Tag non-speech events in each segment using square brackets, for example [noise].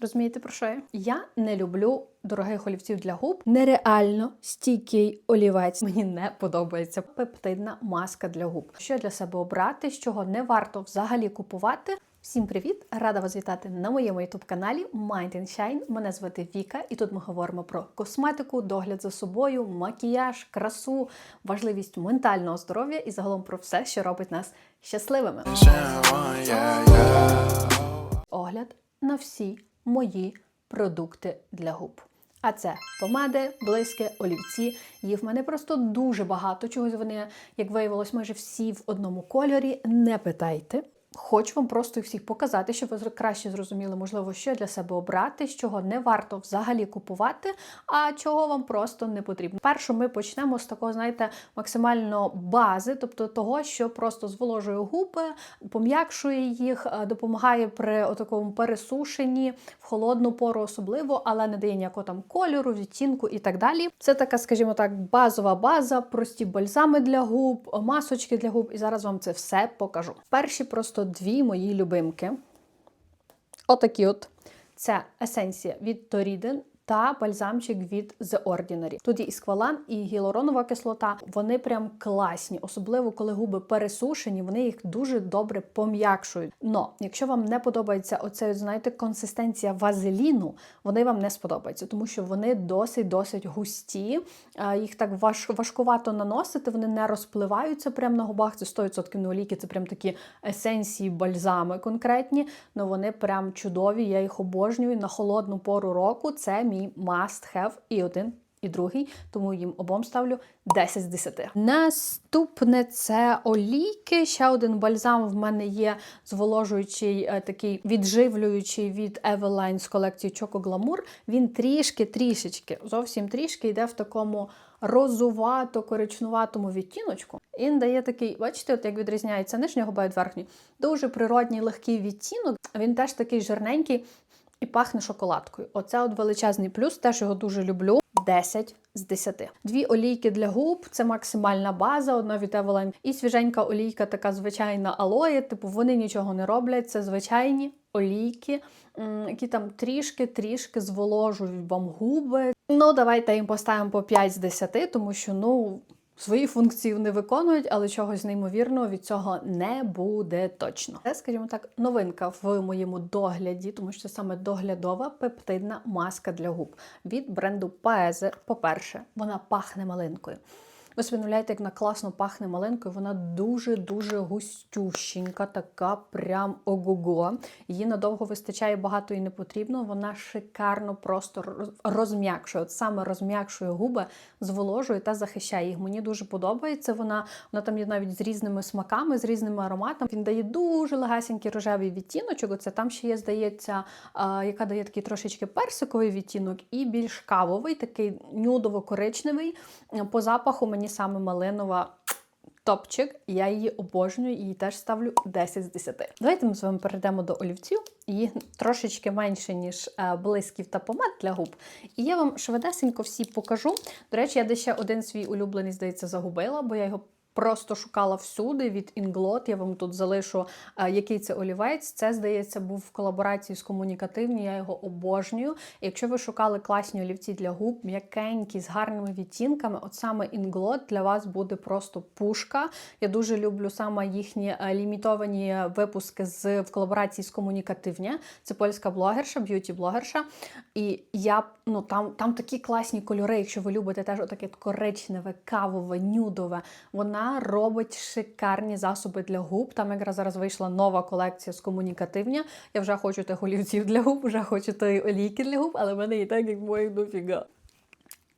Розумієте, про що я? Я не люблю дорогих олівців для губ. Нереально стійкий олівець. Мені не подобається пептидна маска для губ. Що для себе обрати, з чого не варто взагалі купувати. Всім привіт! Рада вас вітати на моєму youtube каналі Mind and Shine. Мене звати Віка, і тут ми говоримо про косметику, догляд за собою, макіяж, красу, важливість ментального здоров'я і загалом про все, що робить нас щасливими. Огляд на всі мої продукти для губ. А це помади, блиски, олівці. Їх в мене просто дуже багато. Чогось вони, як виявилось, майже всі в одному кольорі. Не питайте. Хочу вам просто всіх показати, щоб ви краще зрозуміли, можливо, що для себе обрати, з чого не варто взагалі купувати, а чого вам просто не потрібно. Першу ми почнемо з такого, знаєте, максимально бази, тобто того, що просто зволожує губи, пом'якшує їх, е, допомагає при такому пересушенні в холодну пору особливо, але не дає ніякого там кольору, відтінку і так далі. Це така, скажімо так, базова база, прості бальзами для губ, масочки для губ. І зараз вам це все покажу. Перші просто дві мої любимки. Отакі от. Це есенція від Toriden та бальзамчик від The Ordinary. Тут є і сквалан, і гіалуронова кислота. Вони прям класні, особливо коли губи пересушені, вони їх дуже добре пом'якшують. Но якщо вам не подобається оце, знаєте, консистенція вазеліну, вони вам не сподобаються, тому що вони досить досить густі. Їх так важ, важкувато наносити, вони не розпливаються прямо на губах. Це 100% не олійки, це прям такі есенції, бальзами конкретні. Ну вони прям чудові. Я їх обожнюю на холодну пору року. Це мій must have і один. І другий, тому їм обом ставлю 10 з 10. Наступне це олійки. Ще один бальзам в мене є зволожуючий, е, такий відживлюючий від Eveline з колекції Choco Glamour. Він трішки, трішечки, зовсім трішки йде в такому розувато-коричнуватому відтіночку. Він дає такий, бачите, от як відрізняється губа від верхньої, дуже природній легкий відтінок. Він теж такий жирненький і пахне шоколадкою. Оце от величезний плюс, теж його дуже люблю. 10 з 10. Дві олійки для губ це максимальна база, одна від Eveline. І свіженька олійка, така звичайна алоє. Типу вони нічого не роблять. Це звичайні олійки, які там трішки-трішки зволожують вам губи. Ну, давайте їм поставимо по 5 з 10, тому що, ну. Свої функції вони виконують, але чогось неймовірного від цього не буде точно. Це, скажімо так, новинка в моєму догляді, тому що саме доглядова пептидна маска для губ від бренду Paese. По-перше, вона пахне малинкою. Ви собі як вона класно пахне малинкою, вона дуже-дуже густющенька, така прям ого-го. Її надовго вистачає, багато і не потрібно. Вона шикарно просто розм'якшує. От саме розм'якшує губи, зволожує та захищає їх. Мені дуже подобається. Вона, вона там є навіть з різними смаками, з різними ароматами. Він дає дуже легесенький рожевий відтіночок. Оце там ще є, здається, яка дає такий трошечки персиковий відтінок, і більш кавовий, такий нюдово-коричневий. По запаху мені саме малинова. Топчик, я її обожнюю їй теж ставлю 10 з 10. Давайте ми з вами перейдемо до олівців. її трошечки менше, ніж е, блисків та помад для губ. І я вам швидесенько всі покажу. До речі, я де ще один свій улюблений, здається, загубила, бо я його. Просто шукала всюди від Inglot. Я вам тут залишу, е, який це олівець. Це, здається, був в колаборації з комунікативні. Я його обожнюю. Якщо ви шукали класні олівці для губ, м'якенькі, з гарними відтінками, от саме Inglot для вас буде просто пушка. Я дуже люблю саме їхні е, лімітовані випуски з в колаборації з комунікативня. Це польська блогерша, б'юті-блогерша. І я ну там, там такі класні кольори. Якщо ви любите теж отаке коричневе, кавове, нюдове. Вона робить шикарні засоби для губ. Там якраз зараз вийшла нова колекція з комунікативня. Я вже хочу тих олівців для губ, вже хочу тої олійки для губ, але в мене і так як моїх дофіга.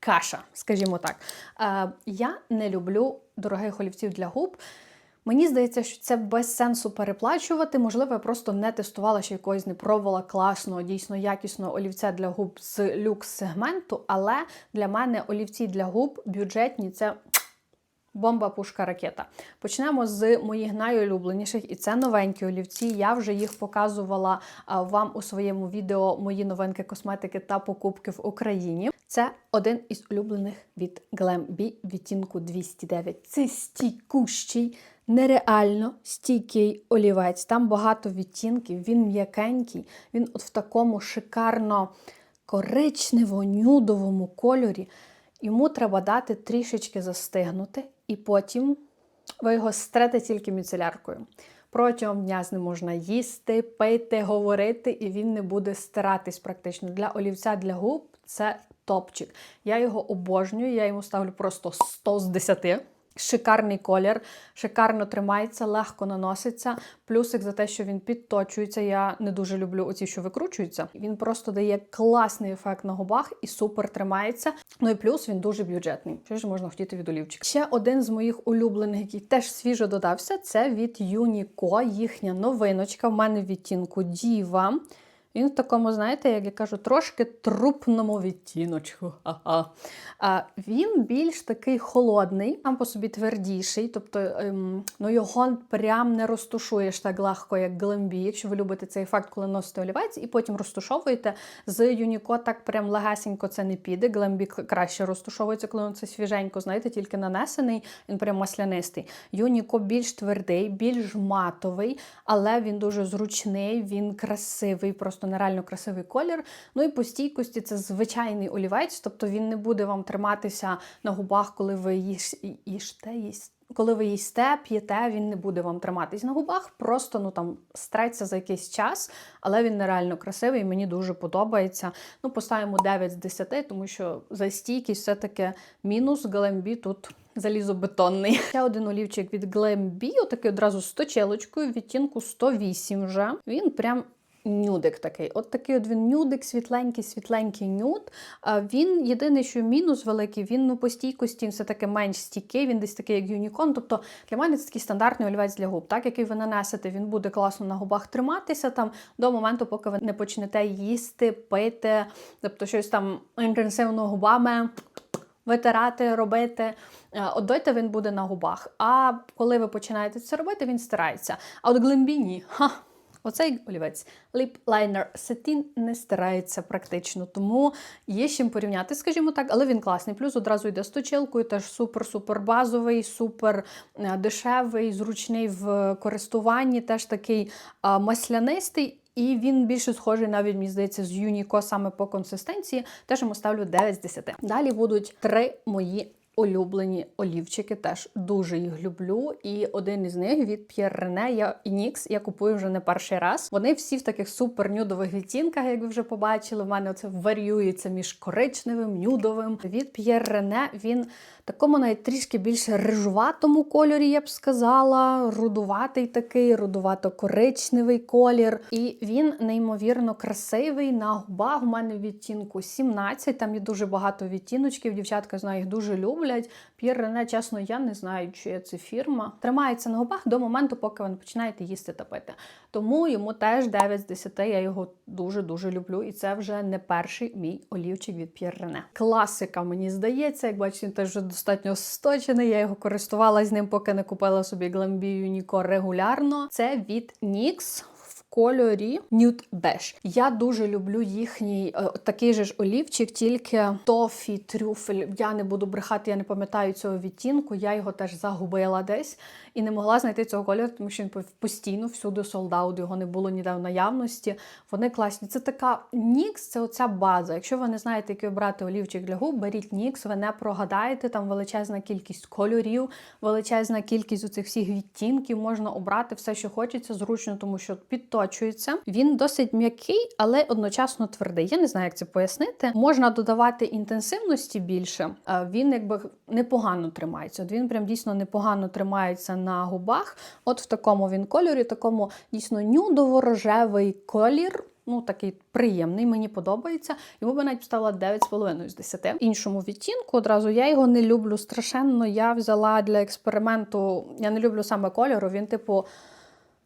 Каша, скажімо так. Е, я не люблю дорогих олівців для губ. Мені здається, що це без сенсу переплачувати. Можливо, я просто не тестувала ще якогось не пробувала класного, дійсно якісного олівця для губ з люкс-сегменту, але для мене олівці для губ бюджетні це Бомба, пушка, ракета. Почнемо з моїх найулюбленіших, і це новенькі олівці. Я вже їх показувала вам у своєму відео мої новинки косметики та покупки в Україні. Це один із улюблених від Glam відтінку 209. Це стійкущий, нереально стійкий олівець. Там багато відтінків, він м'якенький, він от в такому шикарно коричнево-нюдовому кольорі. Йому треба дати трішечки застигнути, і потім ви його стрете тільки міцеляркою. Протягом дня з ним можна їсти, пити, говорити, і він не буде стиратись практично. Для олівця для губ це топчик. Я його обожнюю, я йому ставлю просто 100 з 10. Шикарний колір, шикарно тримається, легко наноситься. Плюсик за те, що він підточується. Я не дуже люблю оці, що викручуються. Він просто дає класний ефект на губах і супер тримається. Ну і плюс він дуже бюджетний. Що ж можна хотіти від олівчика? Ще один з моїх улюблених, який теж свіжо додався, це від Unico, їхня новиночка. В мене в відтінку Діва. Він в такому, знаєте, як я кажу, трошки трупному відтіночку. Ага. А, Він більш такий холодний, сам по собі твердіший, тобто ем, ну, його прям не розтушуєш так легко, як Глембі, якщо ви любите цей ефект, коли носите олівець, і потім розтушовуєте. З Юніко так прям легесенько це не піде. Глембі краще розтушовується, коли це свіженько, знаєте, тільки нанесений, він прям маслянистий. Юніко більш твердий, більш матовий, але він дуже зручний, він красивий, просто нереально красивий колір. Ну і по стійкості це звичайний олівець, тобто він не буде вам триматися на губах, коли ви їш, їште, їсте. Коли ви їсте, п'єте, він не буде вам триматись на губах, просто ну там стреться за якийсь час, але він нереально красивий мені дуже подобається. Ну, поставимо 9 з 10, тому що за стійкість все-таки мінус Glambi тут залізобетонний. Ще один олівчик від Glambi, отакий одразу з точелочкою, відтінку 108 вже. Він прям Нюдик такий. От такий от він нюдик, світленький, світленький нюд. А Він єдиний, що мінус великий, він ну, по стійкості все таки менш стійкий, він десь такий, як юнікон. Тобто для мене це такий стандартний олівець для губ. Так, який ви нанесете, він буде класно на губах триматися там до моменту, поки ви не почнете їсти, пити, тобто щось там інтенсивно губами. Витирати, робити, от дойте він буде на губах. А коли ви починаєте це робити, він стирається. А от глибіні, ха, Оцей олівець Lip Liner Satin не стирається практично, тому є з чим порівняти, скажімо так, але він класний. Плюс одразу йде з точилкою, теж супер-супер базовий, супер е, дешевий, зручний в користуванні, теж такий маслянистий. І він більше схожий, навіть мені здається, з Юніко саме по консистенції. Теж йому ставлю 9 з 10. Далі будуть три мої улюблені олівчики, теж дуже їх люблю. І один із них від Pierre René, я NYX, я купую вже не перший раз. Вони всі в таких супер нюдових відтінках, як ви вже побачили. У мене це варіюється між коричневим, нюдовим. Від Pierre René він такому навіть трішки більш рижуватому кольорі, я б сказала. Рудуватий такий, рудувато-коричневий колір. І він неймовірно красивий на губах. У мене відтінку 17. Там є дуже багато відтіночків. Дівчатка знаю, їх дуже люблять. П'єр Рене, чесно, я не знаю, чи це фірма. Тримається на губах до моменту, поки ви починаєте їсти та пити. Тому йому теж 9 з 10. Я його дуже-дуже люблю. І це вже не перший мій олівчик від П'єр Рене. Класика, мені здається, як бачите, він теж вже достатньо сточений. Я його користувалася з ним, поки не купила собі Glambi Unico регулярно. Це від NYX кольорі Nude Beige. Я дуже люблю їхній е, такий же ж олівчик, тільки тофі трюфель. Я не буду брехати, я не пам'ятаю цього відтінку. Я його теж загубила десь і не могла знайти цього кольору, тому що він постійно всюди солдат, його не було ніде в наявності. Вони класні. Це така Нікс, це оця база. Якщо ви не знаєте, який обрати олівчик для губ, беріть Нікс, ви не прогадаєте. Там величезна кількість кольорів, величезна кількість оцих всіх відтінків. Можна обрати все, що хочеться, зручно, тому що підточується. Він досить м'який, але одночасно твердий. Я не знаю, як це пояснити. Можна додавати інтенсивності більше. Він якби непогано тримається. От Він прям дійсно непогано тримається на губах. От в такому він кольорі, такому дійсно нюдово-рожевий колір. Ну, такий приємний, мені подобається. Йому би навіть поставила 9,5 з 10. В іншому відтінку одразу я його не люблю страшенно. Я взяла для експерименту, я не люблю саме кольору, він, типу,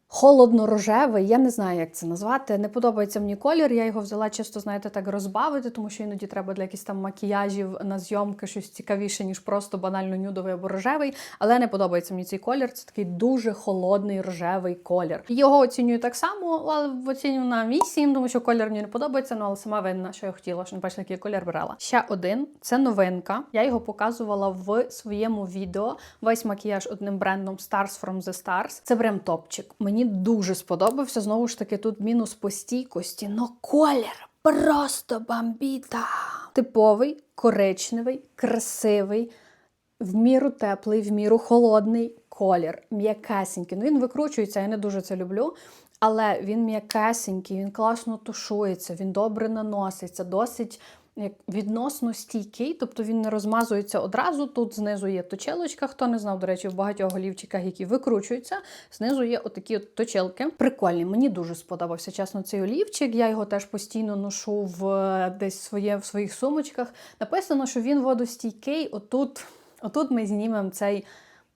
холодно-рожевий. Я не знаю, як це назвати. Не подобається мені колір. Я його взяла чисто, знаєте, так розбавити, тому що іноді треба для якихось там макіяжів на зйомки щось цікавіше, ніж просто банально нюдовий або рожевий. Але не подобається мені цей колір. Це такий дуже холодний рожевий колір. Його оцінюю так само, але оцінюю на 8, тому що колір мені не подобається. Ну але сама винна, що я хотіла, що не бачила, який колір брала. Ще один це новинка. Я його показувала в своєму відео. Весь макіяж одним брендом Stars from the Stars. Це прям топчик. Мені дуже сподобався. Знову ж таки, тут мінус по стійкості, но колір просто бомбіта. Типовий, коричневий, красивий, в міру теплий, в міру холодний колір. М'якесенький. Ну він викручується, я не дуже це люблю. Але він м'якесенький, він класно тушується, він добре наноситься, досить відносно стійкий, тобто він не розмазується одразу. Тут знизу є точилочка. Хто не знав, до речі, в багатьох голівчиках, які викручуються, знизу є отакі от точилки. Прикольні, мені дуже сподобався чесно цей олівчик. Я його теж постійно ношу в е, десь своє в своїх сумочках. Написано, що він водостійкий. Отут, отут ми знімемо цей.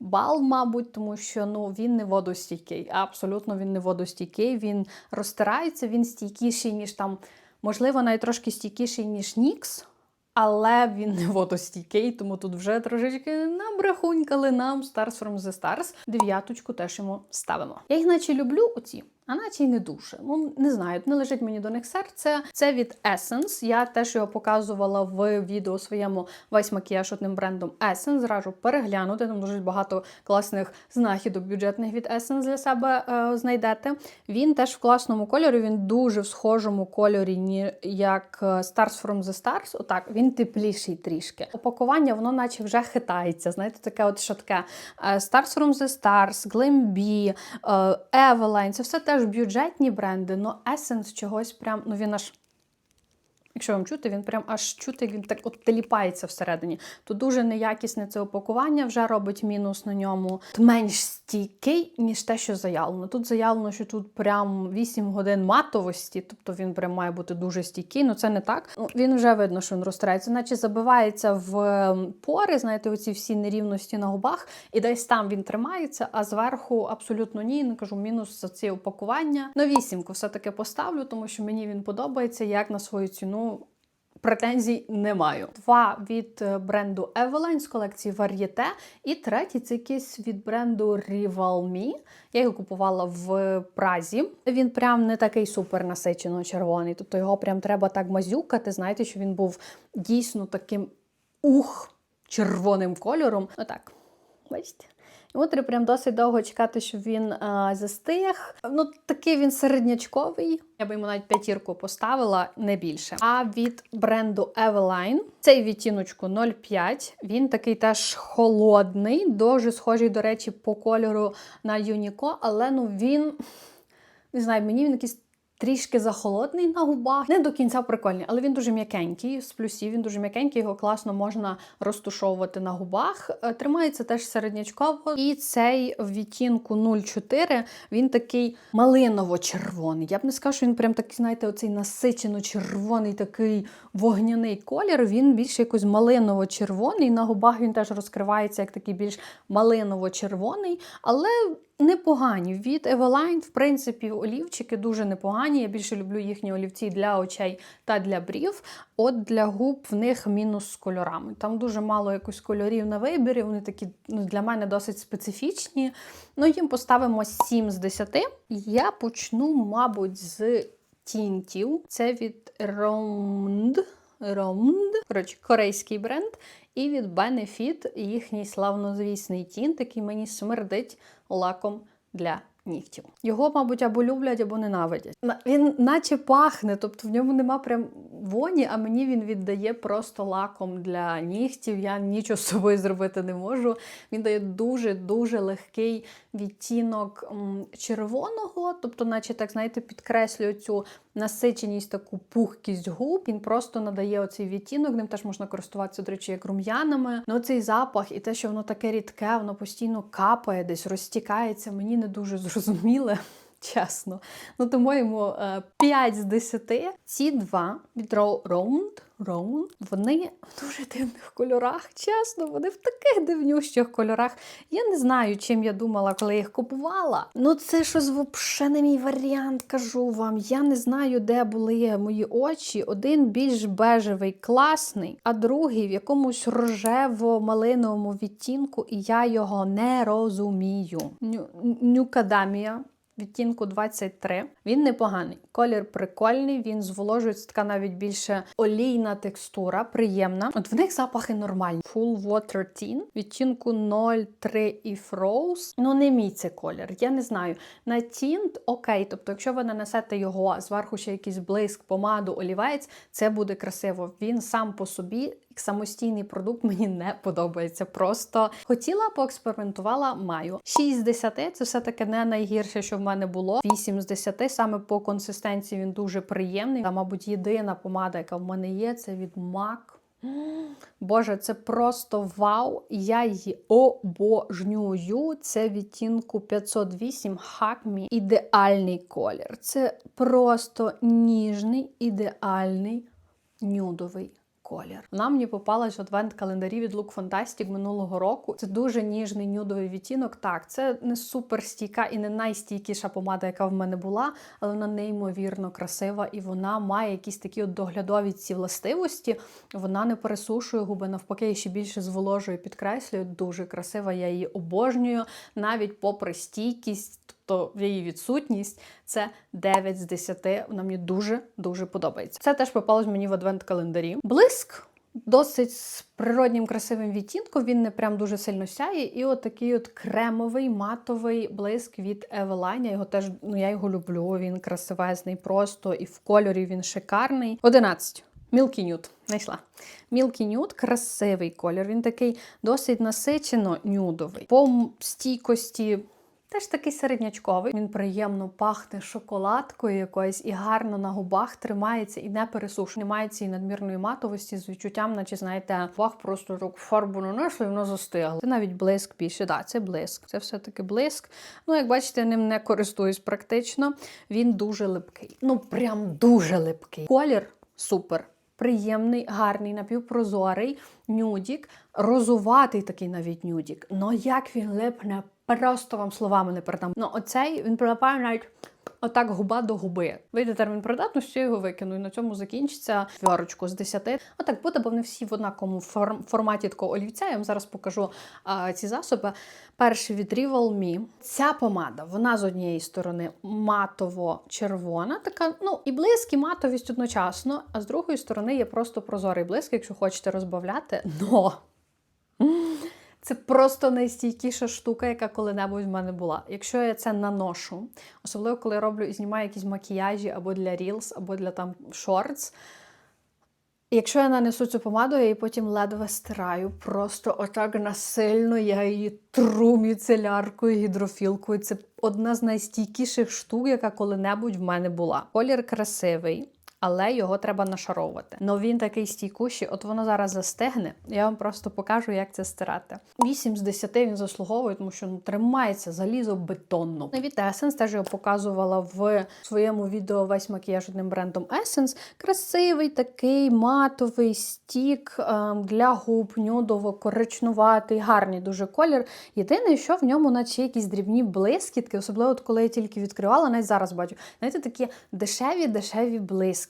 Бал, мабуть, тому що ну він не водостійкий. Абсолютно він не водостійкий. Він розтирається, він стійкіший, ніж там, можливо, навіть трошки стійкіший, ніж Нікс, але він не водостійкий, тому тут вже трошечки набрехунькали нам Stars from the Stars. Дев'яточку теж йому ставимо. Я їх наче люблю оці. А наче й не дуже. Ну не знаю, не лежить мені до них серце. Це від Essence. Я теж його показувала в відео своєму весь макіяж одним брендом Essence. Зражу переглянути. Там дуже багато класних знахідок бюджетних від Essence для себе е, знайдете. Він теж в класному кольорі. Він дуже в схожому кольорі, як е, Stars from the Stars. Отак він тепліший трішки. Опакування воно, наче вже хитається. Знаєте, таке, от що таке е, Stars from the Stars, Glambi, е, Eveline. Це все теж бюджетні бренди, але Essence чогось прям, ну він аж. Якщо вам чути, він прям аж чути, він так от теліпається всередині. То дуже неякісне це опакування, вже робить мінус на ньому. Менш стійкий, ніж те, що заявлено. Тут заявлено, що тут прям 8 годин матовості, тобто він прям має бути дуже стійкий. Ну це не так. Ну, Він вже видно, що він розтирається, наче забивається в пори, знаєте, оці всі нерівності на губах, і десь там він тримається, а зверху абсолютно ні. Не кажу, мінус за ці опакування. На вісімку все-таки поставлю, тому що мені він подобається як на свою ціну. Претензій не маю. Два від е, бренду Eveline з колекції Varieté. І третій це якийсь від бренду Rival Me. Я його купувала в Празі. Він прям не такий супер насичено червоний. Тобто його прям треба так мазюкати. Знаєте, що він був дійсно таким ух червоним кольором. Отак. Бачите? І от треба прям досить довго чекати, щоб він а, застиг. Ну, такий він середнячковий. Я би йому навіть п'ятірку поставила, не більше. А від бренду Eveline цей відтіночку 0,5. Він такий теж холодний, дуже схожий, до речі, по кольору на Юніко, але ну він не знаю, мені він якийсь. Трішки захолодний на губах, не до кінця прикольний, але він дуже м'якенький. З плюсів він дуже м'якенький, його класно можна розтушовувати на губах. Е, Тримається теж середнячково. І цей в відтінку 0,4 він такий малиново-червоний. Я б не сказала, що він прям такий, знаєте, оцей насичено-червоний, такий вогняний колір. Він більш якось малиново-червоний. На губах він теж розкривається як такий більш малиново-червоний, але непогані. Від Eveline, в принципі, олівчики дуже непогані. Я більше люблю їхні олівці для очей та для брів. От для губ в них мінус з кольорами. Там дуже мало якось кольорів на вибірі. Вони такі ну, для мене досить специфічні. Ну, їм поставимо 7 з 10. Я почну, мабуть, з тінтів. Це від Romd. Romd. Коротше, корейський бренд. І від Benefit їхній славнозвісний тінт, який мені смердить лаком для нігтів. Його, мабуть, або люблять, або ненавидять. Він наче пахне, тобто в ньому нема прям воні, а мені він віддає просто лаком для нігтів. Я нічого з собою зробити не можу. Він дає дуже-дуже легкий відтінок червоного, тобто, наче так, знаєте, підкреслює цю насиченість, таку пухкість губ. Він просто надає оцей відтінок, ним теж можна користуватися, до речі, як рум'янами. Ну, цей запах і те, що воно таке рідке, воно постійно капає, десь розтікається, мені не дуже [laughs] зрозуміле. Чесно. Ну, тому йому е, 5 з 10. Ці два від Ro- Round, Round, вони в дуже дивних кольорах. Чесно, вони в таких дивнющих кольорах. Я не знаю, чим я думала, коли їх купувала. Ну, це щось взагалі не мій варіант, кажу вам. Я не знаю, де були мої очі. Один більш бежевий, класний, а другий в якомусь рожево-малиновому відтінку, і я його не розумію. Ню- Нюкадамія. Відтінку 23. Він непоганий. Колір прикольний, він зволожується, така навіть більше олійна текстура, приємна. От в них запахи нормальні. Full Water Teen, відтінку 03 і Froze. Ну, не мій це колір. Я не знаю. На тінт окей. Тобто, якщо ви нанесете його, а зверху ще якийсь блиск, помаду, олівець, це буде красиво. Він сам по собі, самостійний продукт, мені не подобається. Просто хотіла, поекспериментувала, маю. 6 з 10 це все-таки не найгірше, що в мене було. 8 з 10 саме по консистенції він дуже приємний. Та, мабуть, єдина помада, яка в мене є, це від MAC. Боже, це просто вау! Я її обожнюю. Це відтінку 508 Hack Me. Ідеальний колір. Це просто ніжний, ідеальний нюдовий. Колір. Вона мені попалась в адвент-календарі від Look Fantastic минулого року. Це дуже ніжний нюдовий відтінок. Так, це не супер стійка і не найстійкіша помада, яка в мене була, але вона неймовірно красива і вона має якісь такі от доглядові ці властивості. Вона не пересушує губи, навпаки, ще більше зволожує, підкреслює. Дуже красива. Я її обожнюю, навіть попри стійкість. Тобто її відсутність це 9 з 10. Вона мені дуже дуже подобається. Це теж попалось мені в адвент-календарі. Блиск. Досить з природнім красивим відтінком, він не прям дуже сильно сяє. І от такий от кремовий матовий блиск від Eveline. Я його теж ну я його люблю. Він красивезний, просто і в кольорі він шикарний. 11. Milky Nude. Знайшла. Milky Nude – красивий колір. Він такий досить насичено нюдовий. По стійкості Теж такий середнячковий. Він приємно пахне шоколадкою якоюсь і гарно на губах тримається і не пересушує. Немає цієї надмірної матовості з відчуттям, наче знаєте, пах просто так фарбу нанесли і воно застигло. Це навіть блиск більше. Да, це блиск. Це все-таки блиск. Ну, як бачите, ним не користуюсь практично. Він дуже липкий. Ну, прям дуже липкий. Колір супер. Приємний, гарний, напівпрозорий нюдік, розуватий такий навіть нюдік. Ну як він липне, просто вам словами не передам. Ну оцей він прилипає навіть отак губа до губи. Вийде термін придатності, я його викину. І на цьому закінчиться вірочку з 10. Отак буде, бо вони всі в однаковому форм- форматі такого олівця. Я вам зараз покажу а, ці засоби. Перший від Rival Me. Ця помада, вона з однієї сторони матово-червона, така, ну і блиск, і матовість одночасно, а з другої сторони є просто прозорий блиск, якщо хочете розбавляти. Но це просто найстійкіша штука, яка коли-небудь в мене була. Якщо я це наношу, особливо коли я роблю і знімаю якісь макіяжі або для Reels, або для там шортс. Якщо я нанесу цю помаду, я її потім ледве стираю. Просто отак насильно я її тру міцеляркою, гідрофілкою. Це одна з найстійкіших штук, яка коли-небудь в мене була. Колір красивий. Але його треба нашаровувати. Но він такий стійкущий, от воно зараз застигне. Я вам просто покажу, як це стирати. 8 з 10 він заслуговує, тому що ну, тримається залізо бетонно. Від Essence теж його показувала в своєму відео весь макіяж одним брендом Essence. Красивий такий матовий стік ем, для губ, нюдово, коричнуватий, гарний дуже колір. Єдине, що в ньому, наче якісь дрібні блискітки, особливо от коли я тільки відкривала, навіть зараз бачу. Знаєте, такі дешеві, дешеві блискітки.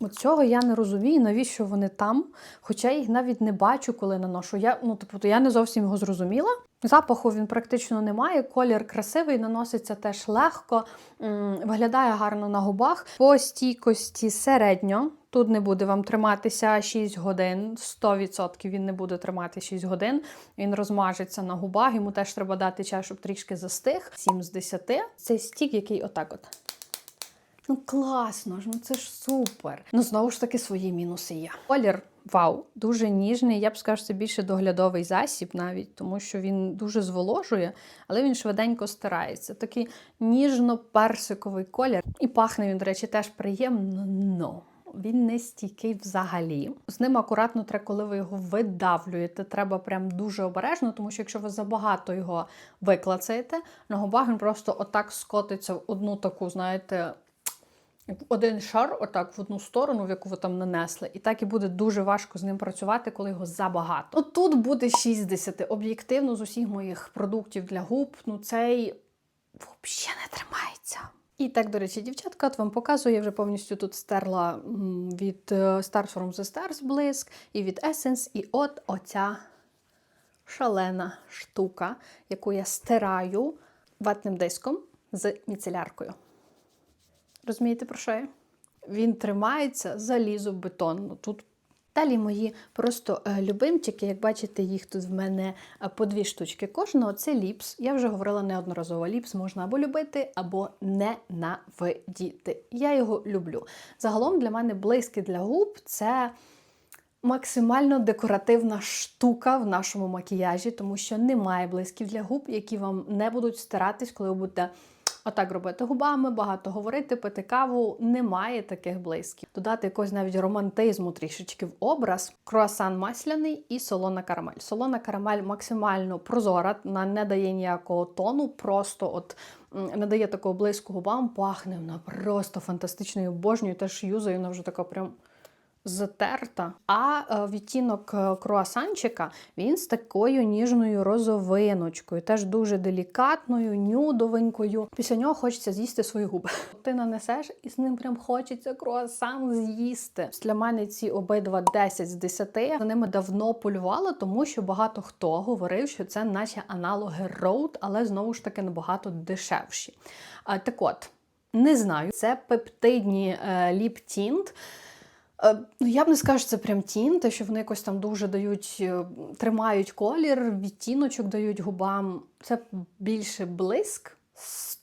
От цього я не розумію, навіщо вони там, хоча я їх навіть не бачу, коли наношу. Я, ну, типу, то я не зовсім його зрозуміла. Запаху він практично немає. Колір красивий, наноситься теж легко, виглядає гарно на губах. По стійкості середньо. Тут не буде вам триматися 6 годин, 100% він не буде тримати 6 годин. Він розмажеться на губах, йому теж треба дати час, щоб трішки застиг. 7 з 10. Це стік, який отак от. Ну класно ж, ну це ж супер. Ну знову ж таки свої мінуси є. Колір. Вау, дуже ніжний. Я б сказав, це більше доглядовий засіб навіть, тому що він дуже зволожує, але він швиденько стирається. Такий ніжно-персиковий колір. І пахне він, до речі, теж приємно. Но він не стійкий взагалі. З ним акуратно треба, коли ви його видавлюєте, треба прям дуже обережно, тому що якщо ви забагато його виклацаєте, на губах він просто отак скотиться в одну таку, знаєте, один шар, отак в одну сторону, в яку ви там нанесли, і так і буде дуже важко з ним працювати, коли його забагато. От тут буде 60. Об'єктивно з усіх моїх продуктів для губ, ну цей взагалі не тримається. І так, до речі, дівчатка, от вам показую, я вже повністю тут стерла від е, Stars from the Stars блиск і від Essence, і от оця шалена штука, яку я стираю ватним диском з міцеляркою. Розумієте, про що я? Він тримається залізобетонно. Тут Далі мої просто е, любимчики, як бачите, їх тут в мене е, по дві штучки кожного. Це ліпс. Я вже говорила неодноразово. Ліпс можна або любити, або ненавидіти. Я його люблю. Загалом для мене блиски для губ це максимально декоративна штука в нашому макіяжі, тому що немає блисків для губ, які вам не будуть стиратись, коли ви будете. Отак робити губами, багато говорити, пити каву. Немає таких блисків. Додати якогось навіть романтизму трішечки в образ. Круасан масляний і солона карамель. Солона карамель максимально прозора, вона не дає ніякого тону, просто от не дає такого блиску губам, пахне вона просто фантастичною обожнюю, теж юзаю, вона вже така прям затерта. А е, відтінок е, круасанчика він з такою ніжною розовиночкою, теж дуже делікатною, нюдовенькою. Після нього хочеться з'їсти свої губи. [laughs] Ти нанесеш і з ним прям хочеться круасан з'їсти. Для мене ці обидва 10 з 10. За ними давно полювала, тому що багато хто говорив, що це наче аналоги Road, але знову ж таки набагато дешевші. Так от. Не знаю, це пептидні е, ліп-тінт. Е, Ну, я б не скажу, що це прям тінь, те, що вони якось там дуже дають, е, тримають колір, відтіночок дають губам. Це більше блиск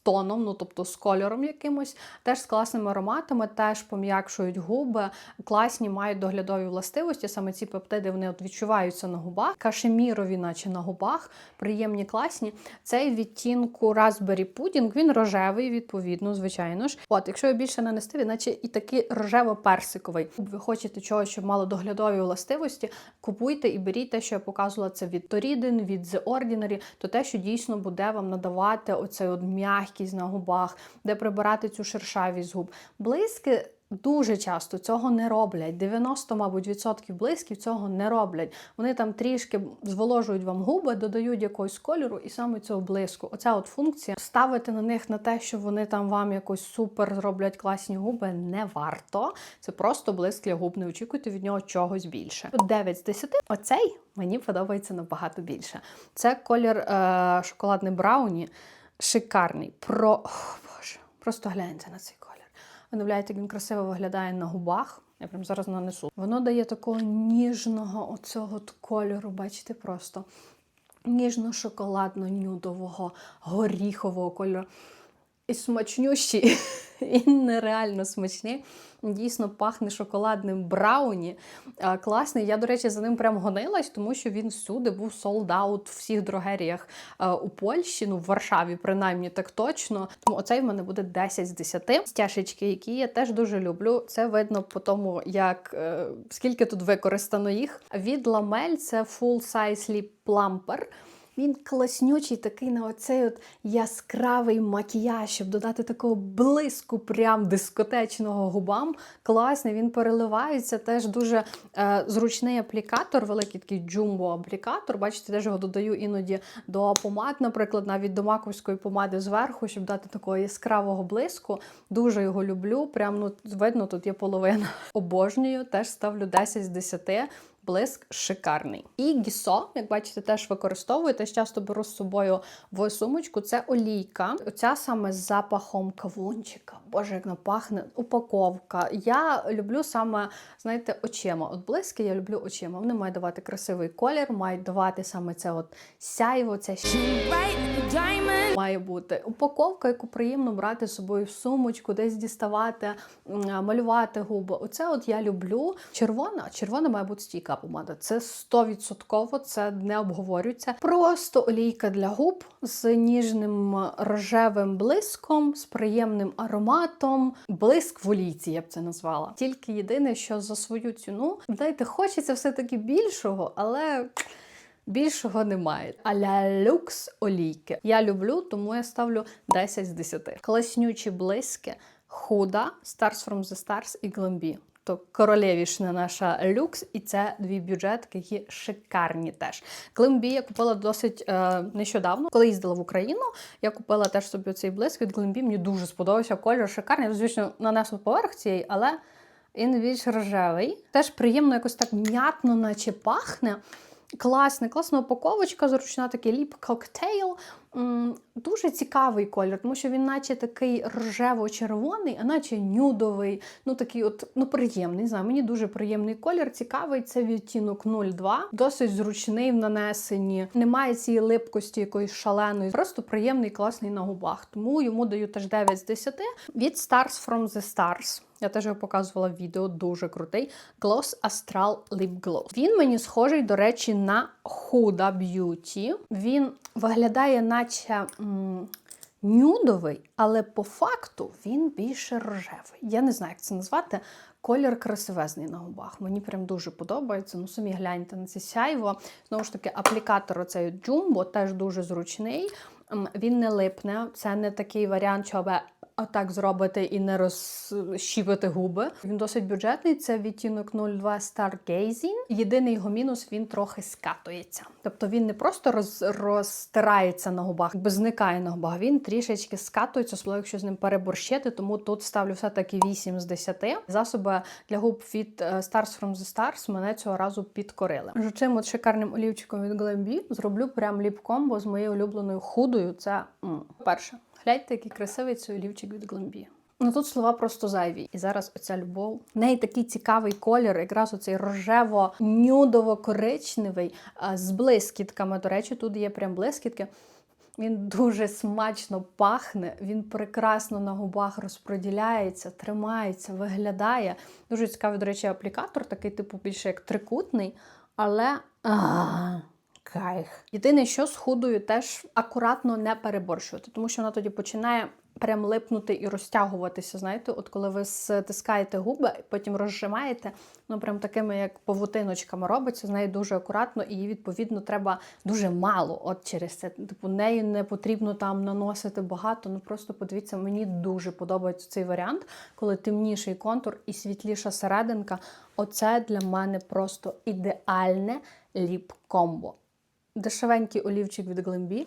тоном, ну тобто з кольором якимось, теж з класними ароматами, теж пом'якшують губи, класні мають доглядові властивості. Саме ці пептиди вони от відчуваються на губах, кашемірові, наче на губах, приємні, класні. Цей відтінку Raspberry Pudding, він рожевий, відповідно, звичайно ж. От, якщо його більше нанести, він наче і такий рожево-персиковий. Ви хочете чогось, щоб мало доглядові властивості, купуйте і беріть те, що я показувала, це від Toriden, від The Ordinary, то те, що дійсно буде вам надавати оцей от м'якість на губах, де прибирати цю шершавість губ. Блиски. Дуже часто цього не роблять. 90, мабуть, відсотків блисків цього не роблять. Вони там трішки зволожують вам губи, додають якогось кольору і саме цього блиску. Оця от функція ставити на них на те, що вони там вам якось супер зроблять класні губи, не варто. Це просто блиск для губ. Не очікуйте від нього чогось більше. 9 з 10. Оцей мені подобається набагато більше. Це колір е- шоколадний брауні. Шикарний. Про О, Боже, просто гляньте на цей колір. Виявляєте, як він красиво виглядає на губах. Я прям зараз нанесу. Воно дає такого ніжного оцього кольору, бачите, просто ніжно-шоколадно-нюдового, горіхового кольору. І смачнющий, і нереально смачний. Дійсно пахне шоколадним брауні. Класний. Я, до речі, за ним прям гонилась, тому що він всюди був sold-out в всіх дрогеріях у Польщі, ну в Варшаві, принаймні так точно. Тому оцей в мене буде 10 з 10. Стяжечки, які я теж дуже люблю. Це видно по тому, як е, скільки тут використано їх. Від ламель це Full Size Lip Plumper. Він класнючий, такий на оцей от яскравий макіяж, щоб додати такого блиску, прям дискотечного губам. Класний, він переливається. Теж дуже е, зручний аплікатор, великий такий джумбо-аплікатор. Бачите, теж його додаю іноді до помад, наприклад, навіть до маковської помади зверху, щоб дати такого яскравого блиску. Дуже його люблю. Прям ну видно, тут є половина. Обожнюю, теж ставлю 10 з 10. Блиск шикарний. І гісо, як бачите, теж використовую, теж часто беру з собою в сумочку. Це олійка. Оця саме з запахом кавунчика. Боже, як вона пахне, упаковка. Я люблю саме, знаєте, очима. От блиски я люблю очима. Вони мають давати красивий колір, мають давати саме це от сяйво, це має бути упаковка, яку приємно брати з собою в сумочку, десь діставати, малювати губи. Оце от я люблю. Червона, червона має бути стійка. Яка помада. Це 100%, це не обговорюється. Просто олійка для губ з ніжним рожевим блиском, з приємним ароматом. Блиск в олійці, я б це назвала. Тільки єдине, що за свою ціну, знаєте, хочеться все-таки більшого, але. Більшого немає. Аля люкс олійки. Я люблю, тому я ставлю 10 з 10. Класнючі блиски, худа, Stars from the Stars і Glambi. То королевішна наша люкс, і це дві бюджетки, які шикарні теж. Глембі я купила досить е, нещодавно, коли їздила в Україну. Я купила теж собі цей блиск від Глембі. Мені дуже сподобався колір шикарний. Звісно, нанесла поверх цієї, але він більш рожевий. Теж приємно якось так м'ятно, наче пахне. Класний, класна упаковочка, зручна такий ліп коктейл. Дуже цікавий колір, тому що він наче такий рожево-червоний, а наче нюдовий. Ну такий от ну приємний. Не знаю, мені дуже приємний колір. Цікавий. Це відтінок 02, досить зручний в нанесенні. Немає цієї липкості якоїсь шаленої. Просто приємний, класний на губах. Тому йому даю теж 9 з 10. Від Stars from the Stars. Я теж його показувала в відео, дуже крутий. Gloss Astral Lip Gloss. Він мені схожий, до речі, на Huda Beauty. Він виглядає, наче м, нюдовий, але по факту він більше рожевий. Я не знаю, як це назвати. Колір красивезний на губах. Мені прям дуже подобається. Ну, самі гляньте на це сяйво. Знову ж таки, аплікатор оцей Jumbo теж дуже зручний. Він не липне. Це не такий варіант, щоб отак зробити і не розщіпити губи. Він досить бюджетний. Це відтінок 02 Stargazing. Єдиний його мінус він трохи скатується. Тобто він не просто роз, розтирається на губах, зникає на губах. Він трішечки скатується, особливо якщо з ним переборщити. Тому тут ставлю все-таки 8 з 10. Засоби для губ від е, Stars from the Stars мене цього разу підкорили. Жучим от шикарним олівчиком від Glambi зроблю прям ліп-комбо з моєю улюбленою худою. Це м, перше. Гляньте, який красивий цей олівчик від Glambi. Ну тут слова просто зайві. І зараз оця любов. В неї такий цікавий колір, якраз оцей рожево-нюдово-коричневий з блискітками. До речі, тут є прям блискітки. Він дуже смачно пахне, він прекрасно на губах розподіляється, тримається, виглядає. Дуже цікавий, до речі, аплікатор, такий, типу, більше як трикутний, але. А, Кайф. Єдине, що з худою теж акуратно не переборщувати, тому що вона тоді починає прям липнути і розтягуватися. Знаєте, от коли ви стискаєте губи, потім розжимаєте, ну прям такими як павутиночками робиться, з нею дуже акуратно, і її, відповідно треба дуже мало. От через це. Типу, нею не потрібно там наносити багато. Ну просто подивіться, мені дуже подобається цей варіант, коли темніший контур і світліша серединка. Оце для мене просто ідеальне ліп-комбо. Дешевенький олівчик від Glambi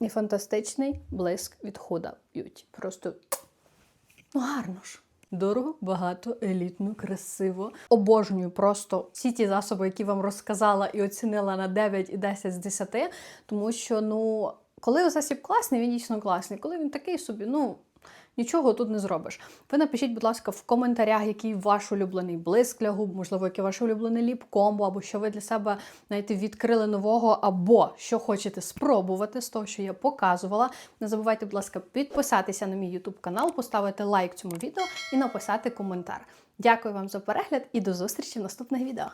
і фантастичний блиск від Huda Beauty. Просто ну гарно ж. Дорого, багато, елітно, красиво. Обожнюю просто всі ті засоби, які вам розказала і оцінила на 9 і 10 з 10, тому що, ну, коли засіб класний, він дійсно класний. Коли він такий собі, ну. Нічого тут не зробиш. Ви напишіть, будь ласка, в коментарях, який ваш улюблений блиск для губ, можливо, який ваш улюблений ліп-комбо, або що ви для себе знаєте, відкрили нового, або що хочете спробувати з того, що я показувала. Не забувайте, будь ласка, підписатися на мій YouTube канал, поставити лайк цьому відео і написати коментар. Дякую вам за перегляд і до зустрічі в наступних відео.